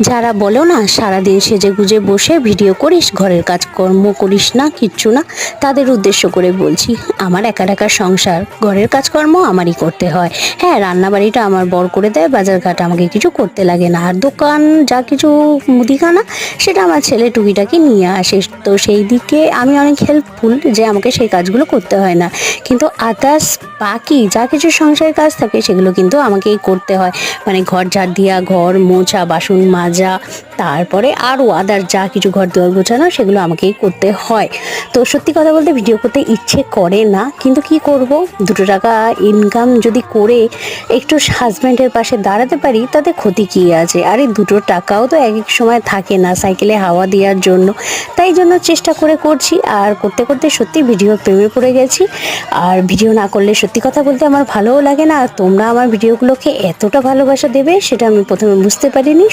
যারা বলো না, সারাদিন সেজে গুজে বসে ভিডিও করিস, ঘরের কাজকর্ম করিস না, কিচ্ছু না, তাদের উদ্দেশ্য করে বলছি, আমার একা একা সংসার, ঘরের কাজকর্ম আমারই করতে হয়। হ্যাঁ রান্নাবাড়িটা আমার বর করে দেয়, বাজারঘাট আমাকে কিছু করতে লাগে না, আর দোকান যা কিছু মুদিখানা, সেটা আমার ছেলে টুকিটাকি নিয়ে আসে। তো সেই দিকে আমি অনেক হেল্পফুল যে আমাকে সেই কাজগুলো করতে হয় না। কিন্তু আদার্স বাকি যা কিছু সংসারের কাজ থাকে সেগুলো কিন্তু আমাকেই করতে হয়। মানে ঘর ঝাড় দিয়া, ঘর মোছা, বাসন মাজা তারপরে আরও আদার যা কিছু ঘর দুয়ার গোছানো, সেগুলো আমাকেই করতে হয়। তো সত্যি কথা বলতে ভিডিও করতে ইচ্ছে করে না, কিন্তু কি করব? দুটো টাকা ইনকাম যদি করে একটু হাজব্যান্ডের পাশে দাঁড়াতে পারি, তাতে ক্ষতি কী আছে? আর এই দুটো টাকাও তো এক এক সময় থাকে না সাইকেলে হাওয়া দেওয়ার জন্য। তাই জন্য চেষ্টা করে করছি, আর করতে করতে সত্যি ভিডিও প্রেমে পড়ে গেছি। আর ভিডিও না করলে সত্যি কথা বলতে আমার ভালোও লাগে না, আর তোমরা আমার ভিডিওগুলোকে এতটা ভালোবাসা দেবে, সেটা আমি প্রথমে বুঝতে পারিনি।